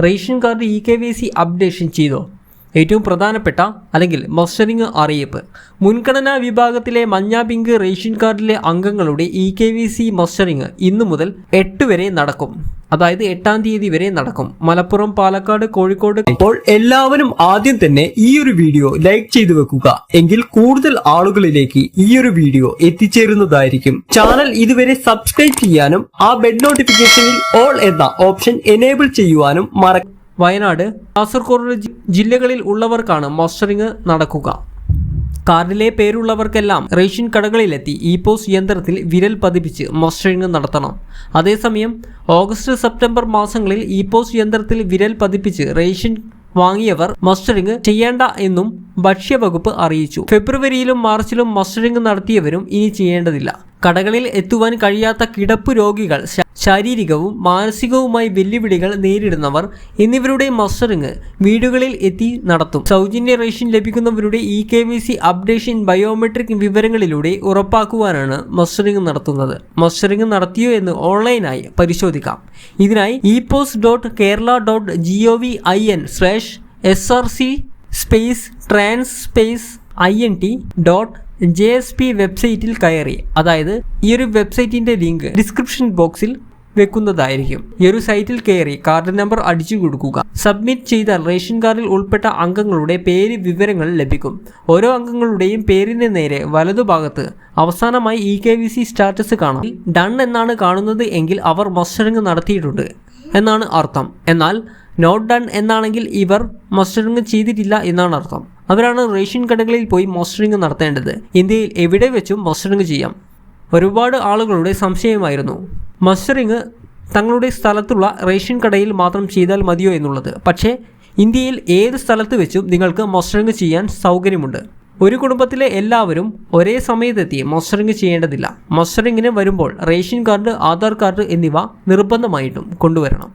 Ration card E K Y C updation ചെയ്തോ? ഏറ്റവും പ്രധാനപ്പെട്ട അല്ലെങ്കിൽ മസ്റ്ററിംഗ് അറിയിപ്പ്. മുൻഗണനാ വിഭാഗത്തിലെ മഞ്ഞ പിങ്ക് റേഷൻ കാർഡിലെ അംഗങ്ങളുടെ E K V C mustering ഇന്നു മുതൽ എട്ട് വരെ നടക്കും. അതായത് എട്ടാം തീയതി വരെ നടക്കും. മലപ്പുറം പാലക്കാട് കോഴിക്കോട്. അപ്പോൾ എല്ലാവരും ആദ്യം തന്നെ ഈ ഒരു വീഡിയോ ലൈക്ക് ചെയ്തു വെക്കുക. എങ്കിൽ കൂടുതൽ ആളുകളിലേക്ക് ഈ ഒരു വീഡിയോ എത്തിച്ചേരുന്നതായിരിക്കും. ചാനൽ ഇതുവരെ സബ്സ്ക്രൈബ് ചെയ്യാനും ആ ബെഡ് നോട്ടിഫിക്കേഷനിൽ ഓൾ എന്ന ഓപ്ഷൻ എനേബിൾ ചെയ്യുവാനും മറ വയനാട് കാസർഗോഡ് ജില്ലകളിൽ ഉള്ളവർക്കാണ് മോസ്റ്ററിംഗ് നടക്കുക. കാർഡിലെ പേരുള്ളവർക്കെല്ലാം റേഷൻ കടകളിലെത്തി ഇ പോസ് യന്ത്രത്തിൽ വിരൽ പതിപ്പിച്ച് മസ്റ്ററിംഗ് നടത്തണം. അതേസമയം ഓഗസ്റ്റ് സെപ്റ്റംബർ മാസങ്ങളിൽ ഇ പോസ് യന്ത്രത്തിൽ വിരൽ പതിപ്പിച്ച് റേഷൻ വാങ്ങിയവർ മസ്റ്ററിംഗ് ചെയ്യേണ്ട എന്നും ഭക്ഷ്യവകുപ്പ് അറിയിച്ചു. ഫെബ്രുവരിയിലും മാർച്ചിലും മസ്റ്ററിംഗ് നടത്തിയവരും ഇനി ചെയ്യേണ്ടതില്ല. കടകളിൽ എത്തുവാൻ കഴിയാത്ത കിടപ്പ് രോഗികൾ ശാരീരികവും മാനസികവുമായി വെല്ലുവിളികൾ നേരിടുന്നവർ എന്നിവരുടെ മസ്റ്ററിംഗ് വീടുകളിൽ എത്തി നടത്തും. സൗജന്യ ration ലഭിക്കുന്നവരുടെ E K V C updation biometric വിവരങ്ങളിലൂടെ ഉറപ്പാക്കുവാനാണ് മസ്റ്ററിംഗ് നടത്തുന്നത്. മസ്റ്ററിംഗ് നടത്തിയോ എന്ന് ഓൺലൈനായി പരിശോധിക്കാം. ഇതിനായി E post dot Kerala dot G O V I N slash S R C space trans space I N T dot J S P വെബ്സൈറ്റിൽ കയറി. അതായത് ഈ ഒരു വെബ്സൈറ്റിന്റെ ലിങ്ക് ഡിസ്ക്രിപ്ഷൻ ബോക്സിൽ വെക്കുന്നതായിരിക്കും. ഈ ഒരു സൈറ്റിൽ കയറി കാർഡ് നമ്പർ അടിച്ചു കൊടുക്കുക. സബ്മിറ്റ് ചെയ്ത റേഷൻ കാർഡിൽ ഉൾപ്പെട്ട അംഗങ്ങളുടെ പേര് വിവരങ്ങൾ ലഭിക്കും. ഓരോ അംഗങ്ങളുടെയും പേരിന് നേരെ വലതുഭാഗത്ത് അവസാനമായി E K V C status കാണാം. ഡൺ എന്നാണ് കാണുന്നത് എങ്കിൽ അവർ മസ്റ്ററിംഗ് നടത്തിയിട്ടുണ്ട്. എന്നാണ് അർത്ഥം. എന്നാൽ നോട്ട് ഡൺ എന്നാണെങ്കിൽ ഇവർ മസ്റ്ററിങ് ചെയ്തിട്ടില്ല എന്നാണ് അർത്ഥം. അവരാണ് റേഷ്യൻ കടകളിൽ പോയി മോസ്റ്ററിങ് നടത്തേണ്ടത്. ഇന്ത്യയിൽ എവിടെ വെച്ചും മോസ്റ്ററിങ് ചെയ്യാം. ഒരുപാട് ആളുകളുടെ സംശയമായിരുന്നു. മസ്റ്ററിങ് തങ്ങളുടെ സ്ഥലത്തുള്ള റേഷ്യൻ കടയിൽ മാത്രം ചെയ്താൽ മതിയോ എന്നുള്ളത്. പക്ഷേ ഇന്ത്യയിൽ ഏത് സ്ഥലത്ത് വെച്ചും നിങ്ങൾക്ക് മോസ്റ്ററിങ് ചെയ്യാൻ സൗകര്യമുണ്ട്. ഒരു കുടുംബത്തിലെ എല്ലാവരും ഒരേ സമയത്തെത്തി മസ്റ്ററിംഗ് ചെയ്യേണ്ടതില്ല. മസ്റ്ററിംഗിന് വരുമ്പോൾ റേഷൻ കാർഡ് ആധാർ കാർഡ് എന്നിവ നിർബന്ധമായിട്ടും കൊണ്ടുവരണം.